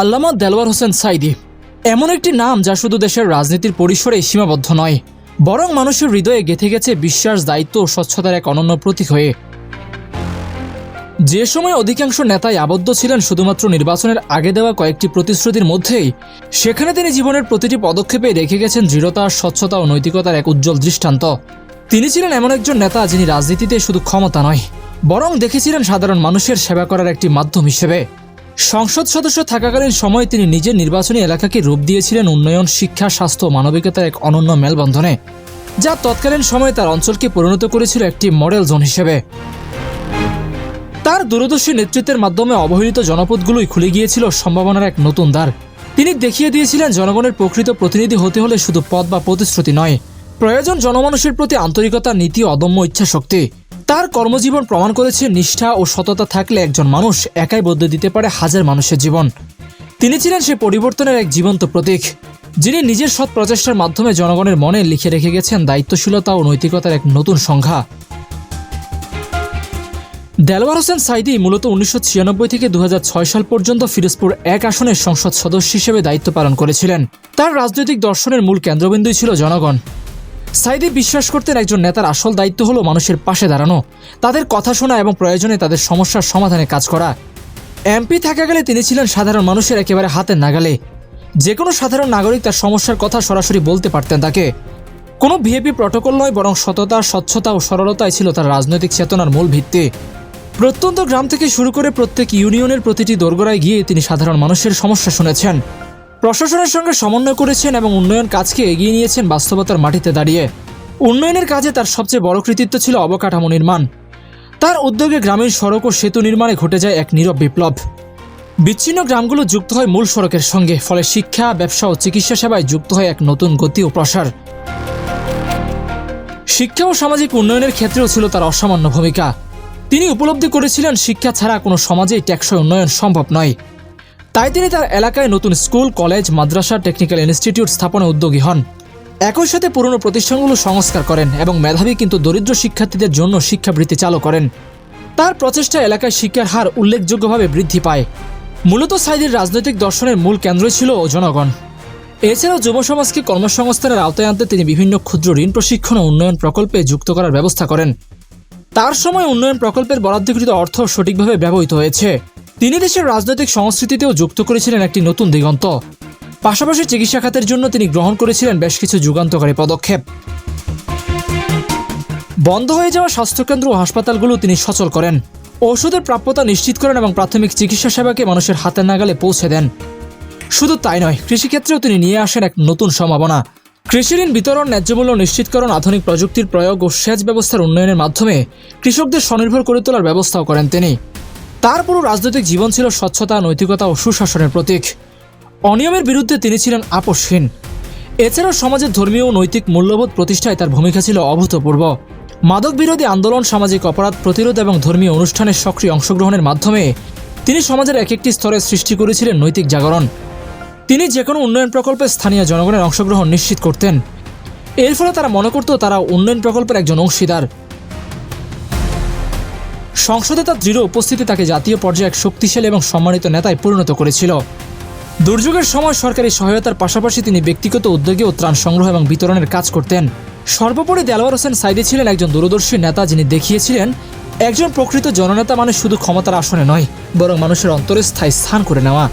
আল্লামা দেলওয়ার হোসেন সাইদি। এমন একটি নাম যা শুধু দেশের রাজনীতির পরিসরে সীমাবদ্ধ নয়, বরং মানুষের হৃদয়ে গেঁথে গেছে বিশ্বাস, দায়িত্ব ও স্বচ্ছতার এক অনন্য প্রতীক হয়ে। যে সময় অধিকাংশ নেতাই আবদ্ধ ছিলেন শুধুমাত্র নির্বাচনের আগে দেওয়া কয়েকটি প্রতিশ্রুতির মধ্যেই, সেখানে তিনি জীবনের প্রতিটি পদক্ষেপে রেখে গেছেন দৃঢ়তা, স্বচ্ছতা ও নৈতিকতার এক উজ্জ্বল দৃষ্টান্ত। তিনি ছিলেন এমন একজন নেতা যিনি রাজনীতিতে শুধু ক্ষমতা নয়, বরং দেখেছিলেন সাধারণ মানুষের সেবা করার একটি মাধ্যম হিসেবে। সংসদ সদস্য থাকাকালীন সময়ে তিনি নিজের নির্বাচনী এলাকাকে রূপ দিয়েছিলেন উন্নয়ন, শিক্ষা, স্বাস্থ্য মানবিকতার এক অনন্য মেলবন্ধনে, যা তৎকালীন সময়ে তার অঞ্চলকে পরিণত করেছিল একটি মডেল জোন হিসেবে। তার দূরদর্শী নেতৃত্বের মাধ্যমে অবহেলিত জনপদগুলোই খুলে গিয়েছিল সম্ভাবনার এক নতুন দ্বার। তিনি দেখিয়ে দিয়েছিলেন, জনগণের প্রকৃত প্রতিনিধি হতে হলে শুধু পদ বা প্রতিশ্রুতি নয়, প্রয়োজন জনমানুষের প্রতি আন্তরিকতা, নীতি অদম্য ইচ্ছাশক্তি। তার কর্মজীবন প্রমাণ করেছে নিষ্ঠা ও সততা থাকলে একজন মানুষ একাই বদলে দিতে পারে হাজার মানুষের জীবন। তিনি ছিলেন সে পরিবর্তনের এক জীবন্ত প্রতীক, যিনি নিজের সৎ প্রচেষ্টার মাধ্যমে জনগণের মনে লিখে রেখে গেছেন দায়িত্বশীলতা ও নৈতিকতার এক নতুন সংখ্যা দেলওয়ার হোসেন সাইদি মূলত উনিশশো ছিয়ানব্বই থেকে দু হাজার ছয় সাল পর্যন্ত ফিরোজপুর এক আসনের সংসদ সদস্য হিসেবে দায়িত্ব পালন করেছিলেন। তার রাজনৈতিক দর্শনের মূল কেন্দ্রবিন্দুই ছিল জনগণ। সাইদি বিশ্বাস করতেন একজন নেতার আসল দায়িত্ব হলো মানুষের পাশে দাঁড়ানো। তাদের কথা শোনা এবং প্রয়োজনে তাদের সমস্যার সমাধানে কাজ করা। এমপি থাকা গেলে তিনি ছিলেন সাধারণ মানুষের একেবারে হাতের নাগালে। যে কোনো সাধারণ নাগরিক তার সমস্যার কথা সরাসরি বলতে পারতেন তাকে। কোনো ভিএপি প্রটোকল নয়, বরং সততা, স্বচ্ছতা ও সরলতাই ছিল তার রাজনৈতিক চেতনার মূল ভিত্তি। প্রত্যন্ত গ্রাম থেকে শুরু করে প্রত্যেক ইউনিয়নের প্রতিটি দোরগোড়ায় গিয়ে তিনি সাধারণ মানুষের সমস্যা শুনেছেন। প্রশাসনের সঙ্গে সমন্বয় করেছেন এবং উন্নয়ন কাজকে এগিয়ে নিয়েছেন বাস্তবতার মাটিতে দাঁড়িয়ে। উন্নয়নের কাজে তার সবচেয়ে বড় কৃতিত্ব ছিল অবকাঠামো নির্মাণ। তার উদ্যোগে গ্রামীণ সড়ক ও সেতু নির্মাণে ঘটে যায় এক নীরব বিপ্লব। বিচ্ছিন্ন গ্রামগুলো যুক্ত হয় মূল সড়কের সঙ্গে, ফলে শিক্ষা, ব্যবসা ও চিকিৎসা সেবায় যুক্ত হয় এক নতুন গতি ও প্রসার। শিক্ষা ও সামাজিক উন্নয়নের ক্ষেত্রেও ছিল তার অসামান্য ভূমিকা। তিনি উপলব্ধি করেছিলেন, শিক্ষা ছাড়া কোনো সমাজেই টেকসই উন্নয়ন সম্ভব নয়। তাই তিনি তার এলাকায় নতুন স্কুল, কলেজ, মাদ্রাসা, টেকনিক্যাল ইনস্টিটিউট স্থাপনে উদ্যোগী হন। একই সাথে পুরনো প্রতিষ্ঠানগুলো সংস্কার করেন এবং মেধাবী কিন্তু দরিদ্র শিক্ষার্থীদের জন্য শিক্ষাবৃত্তি চালু করেন। তার প্রচেষ্টা এলাকায় শিক্ষার হার উল্লেখযোগ্যভাবে বৃদ্ধি পায়। মূলত সাইদের রাজনৈতিক দর্শনের মূল কেন্দ্রই ছিল ও জনগণ। এছাড়াও যুব সমাজকে কর্মসংস্থানের আওতায় আনতে তিনি বিভিন্ন ক্ষুদ্র ঋণ প্রশিক্ষণ ও উন্নয়ন প্রকল্পে যুক্ত করার ব্যবস্থা করেন। তার সময় উন্নয়ন প্রকল্পের বরাদ্দকৃত অর্থ সঠিকভাবে ব্যবহৃত হয়েছে। তিনি দেশের রাজনৈতিক সংস্কৃতিতেও যুক্ত করেছিলেন একটি নতুন দিগন্ত। পাশাপাশি চিকিৎসা খাতের জন্য তিনি গ্রহণ করেছিলেন বেশ কিছু যুগান্তকারী পদক্ষেপ। বন্ধ হয়ে যাওয়া স্বাস্থ্যকেন্দ্র ও হাসপাতালগুলো তিনি সচল করেন। ওষুধের প্রাপ্যতা নিশ্চিত করেন এবং প্রাথমিক চিকিৎসা সেবাকে মানুষের হাতের নাগালে পৌঁছে দেন। শুধু তাই নয়, কৃষিক্ষেত্রেও তিনি নিয়ে আসেন এক নতুন সম্ভাবনা। কৃষি ঋণ বিতরণ ন্যায্যমূল্য নিশ্চিতকরণ, আধুনিক প্রযুক্তির প্রয়োগ ও সেচ ব্যবস্থার উন্নয়নের মাধ্যমে কৃষকদের স্বনির্ভর করে তোলার ব্যবস্থাও করেন তিনি। তার পুরো রাজনৈতিক জীবন ছিল স্বচ্ছতা, নৈতিকতা ও সুশাসনের প্রতীক। অনিয়মের বিরুদ্ধে তিনি ছিলেন আপোষহীন। এছাড়াও সমাজের ধর্মীয় ও নৈতিক মূল্যবোধ প্রতিষ্ঠায় তার ভূমিকা ছিল অভূতপূর্ব। মাদক বিরোধী আন্দোলন সামাজিক অপরাধ প্রতিরোধ এবং ধর্মীয় অনুষ্ঠানের সক্রিয় অংশগ্রহণের মাধ্যমে তিনি সমাজের এক একটি স্তরে সৃষ্টি করেছিলেন নৈতিক জাগরণ। তিনি যে কোনো উন্নয়ন প্রকল্পে স্থানীয় জনগণের অংশগ্রহণ নিশ্চিত করতেন। এর ফলে তারা মনে করত তারা উন্নয়ন প্রকল্পের একজন অংশীদার। সংসদে তার দৃঢ় উপস্থিতি তাকে জাতীয় পর্যায়ে এক শক্তিশালী এবং সম্মানিত নেতায় পরিণত করেছিল। দুর্যোগের সময় সরকারি সহায়তার পাশাপাশি তিনি ব্যক্তিগত উদ্যোগে ও ত্রাণ সংগ্রহ এবং বিতরণের কাজ করতেন। সর্বোপরি দেলোয়ার হোসেন সাইদি ছিলেন একজন দূরদর্শী নেতা যিনি দেখিয়েছিলেন, একজন প্রকৃত জননেতা মানুষ শুধু ক্ষমতার আসনে নয়, বরং মানুষের অন্তরে স্থায়ী স্থান করে নেওয়া।